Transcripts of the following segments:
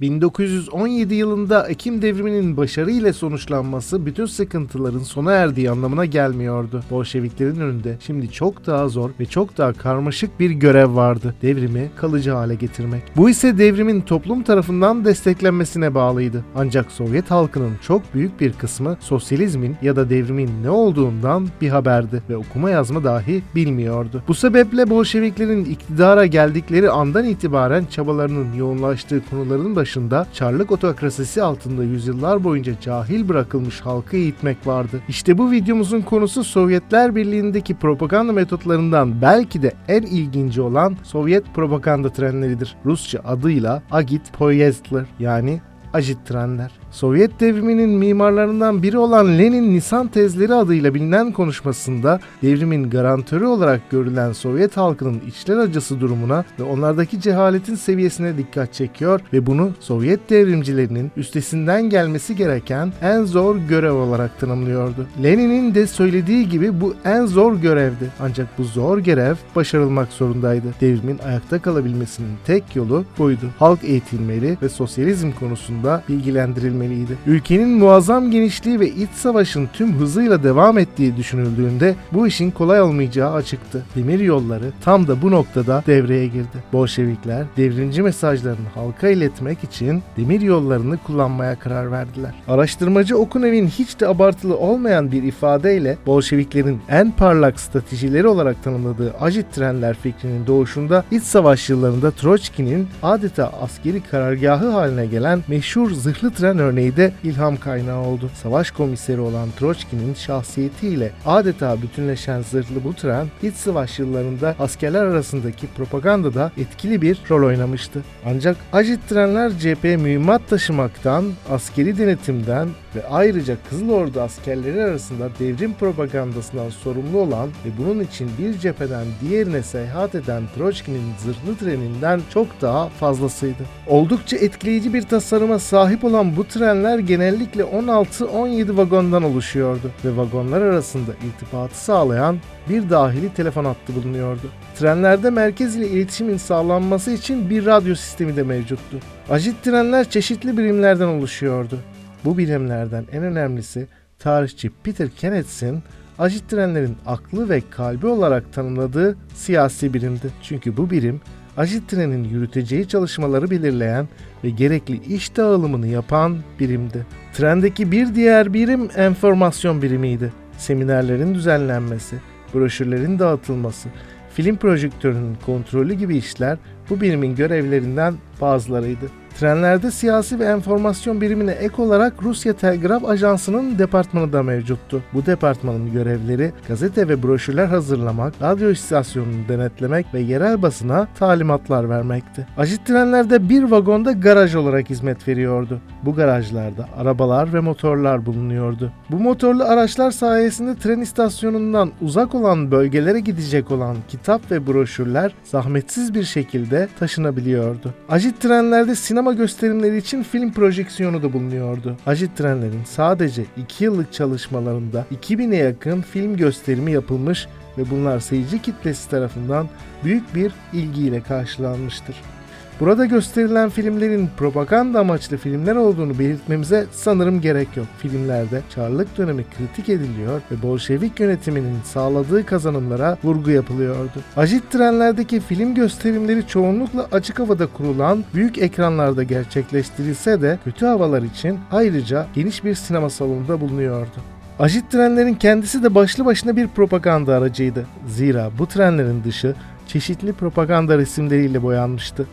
1917 yılında Ekim devriminin başarıyla sonuçlanması bütün sıkıntıların sona erdiği anlamına gelmiyordu. Bolşeviklerin önünde şimdi çok daha zor ve çok daha karmaşık bir görev vardı. Devrimi kalıcı hale getirmek. Bu ise devrimin toplum tarafından desteklenmesine bağlıydı. Ancak Sovyet halkının çok büyük bir kısmı sosyalizmin ya da devrimin ne olduğundan bir haberdi ve okuma yazma dahi bilmiyordu. Bu sebeple Bolşeviklerin iktidara geldikleri andan itibaren çabalarının yoğunlaştığı konuların başında Çarlık otokrasisi altında yüzyıllar boyunca cahil bırakılmış halkı eğitmek vardı. İşte bu videomuzun konusu Sovyetler Birliği'ndeki propaganda metotlarından belki de en ilginci olan Sovyet propaganda trenleridir. Rusça adıyla Agit Poyezdler yani Ajit trenler. Sovyet devriminin mimarlarından biri olan Lenin Nisan tezleri adıyla bilinen konuşmasında devrimin garantörü olarak görülen Sovyet halkının içler acısı durumuna ve onlardaki cehaletin seviyesine dikkat çekiyor ve bunu Sovyet devrimcilerinin üstesinden gelmesi gereken en zor görev olarak tanımlıyordu. Lenin'in de söylediği gibi bu en zor görevdi. Ancak bu zor görev başarılmak zorundaydı. Devrimin ayakta kalabilmesinin tek yolu buydu. Halk eğitilmeli ve sosyalizm konusunda bilgilendirilmeliydi. Ülkenin muazzam genişliği ve iç savaşın tüm hızıyla devam ettiği düşünüldüğünde bu işin kolay olmayacağı açıktı. Demir yolları tam da bu noktada devreye girdi. Bolşevikler devrimci mesajlarını halka iletmek için demir yollarını kullanmaya karar verdiler. Araştırmacı Okunev'in hiç de abartılı olmayan bir ifadeyle Bolşeviklerin en parlak stratejileri olarak tanımladığı ajit trenler fikrinin doğuşunda iç savaş yıllarında Troçki'nin adeta askeri karargahı haline gelen meşhur zırhlı tren örneği de ilham kaynağı oldu. Savaş komiseri olan Troçki'nin şahsiyetiyle adeta bütünleşen zırhlı bu tren iç savaş yıllarında askerler arasındaki propagandada etkili bir rol oynamıştı. Ancak ajit trenler cepheye mühimmat taşımaktan, askeri denetimden ve ayrıca Kızıl Ordu askerleri arasında devrim propagandasından sorumlu olan ve bunun için bir cepheden diğerine seyahat eden Troçki'nin zırhlı treninden çok daha fazlasıydı. Oldukça etkileyici bir tasarıma sahip olan bu trenler genellikle 16-17 vagondan oluşuyordu ve vagonlar arasında irtibatı sağlayan bir dahili telefon hattı bulunuyordu. Trenlerde merkez ile iletişimin sağlanması için bir radyo sistemi de mevcuttu. Ajit trenler çeşitli birimlerden oluşuyordu. Bu birimlerden en önemlisi tarihçi Peter Kenneth'in ajit trenlerin aklı ve kalbi olarak tanımladığı siyasi birimdi. Çünkü bu birim ajit trenin yürüteceği çalışmaları belirleyen ve gerekli iş dağılımını yapan birimdi. Trendeki bir diğer birim enformasyon birimiydi. Seminerlerin düzenlenmesi, broşürlerin dağıtılması, film projektörünün kontrolü gibi işler bu birimin görevlerinden bazılarıydı. Trenlerde siyasi ve enformasyon birimine ek olarak Rusya Telgraf Ajansı'nın departmanı da mevcuttu. Bu departmanın görevleri gazete ve broşürler hazırlamak, radyo istasyonunu denetlemek ve yerel basına talimatlar vermekti. Ajit trenlerde bir vagonda garaj olarak hizmet veriyordu. Bu garajlarda arabalar ve motorlar bulunuyordu. Bu motorlu araçlar sayesinde tren istasyonundan uzak olan bölgelere gidecek olan kitap ve broşürler zahmetsiz bir şekilde taşınabiliyordu. Ajit trenlerde sinema gösterimleri için film projeksiyonu da bulunuyordu. Ajit trenlerin sadece 2 yıllık çalışmalarında 2000'e yakın film gösterimi yapılmış ve bunlar seyirci kitlesi tarafından büyük bir ilgiyle karşılanmıştır. Burada gösterilen filmlerin propaganda amaçlı filmler olduğunu belirtmemize sanırım gerek yok. Filmlerde Çarlık dönemi kritik ediliyor ve Bolşevik yönetiminin sağladığı kazanımlara vurgu yapılıyordu. Ajit trenlerdeki film gösterimleri çoğunlukla açık havada kurulan büyük ekranlarda gerçekleştirilse de kötü havalar için ayrıca geniş bir sinema salonunda bulunuyordu. Ajit trenlerin kendisi de başlı başına bir propaganda aracıydı. Zira bu trenlerin dışı çeşitli propaganda resimleriyle boyanmıştı.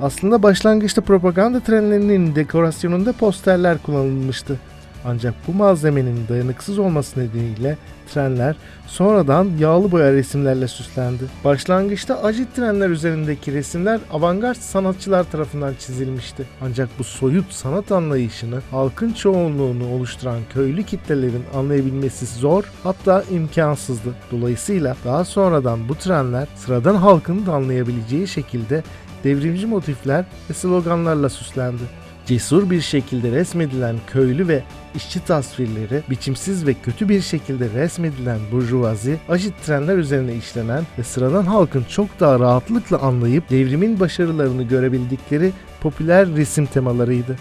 Aslında başlangıçta propaganda trenlerinin dekorasyonunda posterler kullanılmıştı. Ancak bu malzemenin dayanıksız olması nedeniyle trenler sonradan yağlı boya resimlerle süslendi. Başlangıçta ajit trenler üzerindeki resimler avantgard sanatçılar tarafından çizilmişti. Ancak bu soyut sanat anlayışını halkın çoğunluğunu oluşturan köylü kitlelerin anlayabilmesi zor hatta imkansızdı. Dolayısıyla daha sonradan bu trenler sıradan halkın da anlayabileceği şekilde devrimci motifler ve sloganlarla süslendi. Cesur bir şekilde resmedilen köylü ve işçi tasvirleri, biçimsiz ve kötü bir şekilde resmedilen burjuvazi, ajit trenler üzerine işlenen ve sıradan halkın çok daha rahatlıkla anlayıp devrimin başarılarını görebildikleri popüler resim temalarıydı.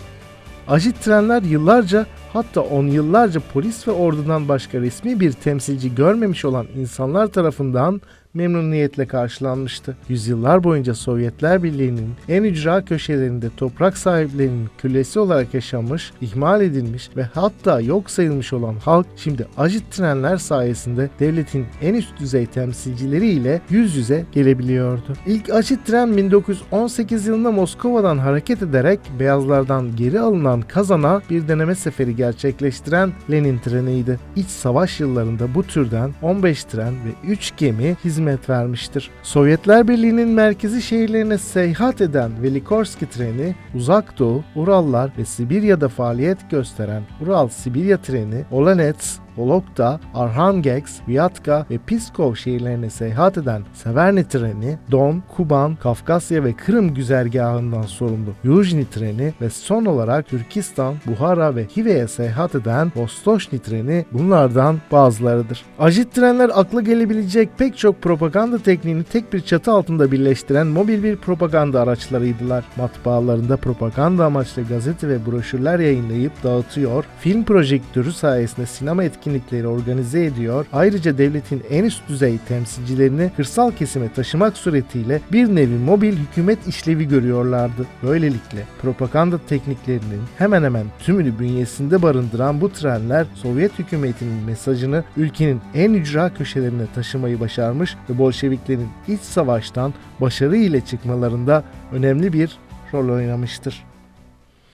Ajit trenler yıllarca hatta on yıllarca polis ve ordudan başka resmi bir temsilci görmemiş olan insanlar tarafından memnuniyetle karşılanmıştı. Yüzyıllar boyunca Sovyetler Birliği'nin en ücra köşelerinde toprak sahiplerinin kölesi olarak yaşamış, ihmal edilmiş ve hatta yok sayılmış olan halk şimdi ajit trenler sayesinde devletin en üst düzey temsilcileriyle yüz yüze gelebiliyordu. İlk ajit tren 1918 yılında Moskova'dan hareket ederek beyazlardan geri alınan Kazan'a bir deneme seferi gerçekleştiren Lenin treniydi. İç savaş yıllarında bu türden 15 tren ve 3 gemi hizmet vermiştir. Sovyetler Birliği'nin merkezi şehirlerine seyahat eden Velikorski treni, Uzak Doğu, Urallar ve Sibirya'da faaliyet gösteren Ural-Sibirya treni, Olenets, Vologda, Arhangeks, Vyatka ve Pskov şehirlerine seyahat eden Severny treni, Don, Kuban, Kafkasya ve Kırım güzergahından sorumlu Yuzhny treni ve son olarak Türkistan, Buhara ve Hive'ye seyahat eden Vostochny treni bunlardan bazılarıdır. Ajit trenler akla gelebilecek pek çok propaganda tekniğini tek bir çatı altında birleştiren mobil bir propaganda araçlarıydılar. Matbaalarında propaganda amaçlı gazete ve broşürler yayınlayıp dağıtıyor, film projektörü sayesinde sinema etkinlikleri organize ediyor, ayrıca devletin en üst düzey temsilcilerini kırsal kesime taşımak suretiyle bir nevi mobil hükümet işlevi görüyorlardı. Böylelikle propaganda tekniklerinin hemen hemen tümünü bünyesinde barındıran bu trenler Sovyet hükümetinin mesajını ülkenin en ücra köşelerine taşımayı başarmış ve Bolşeviklerin iç savaştan başarı ile çıkmalarında önemli bir rol oynamıştır.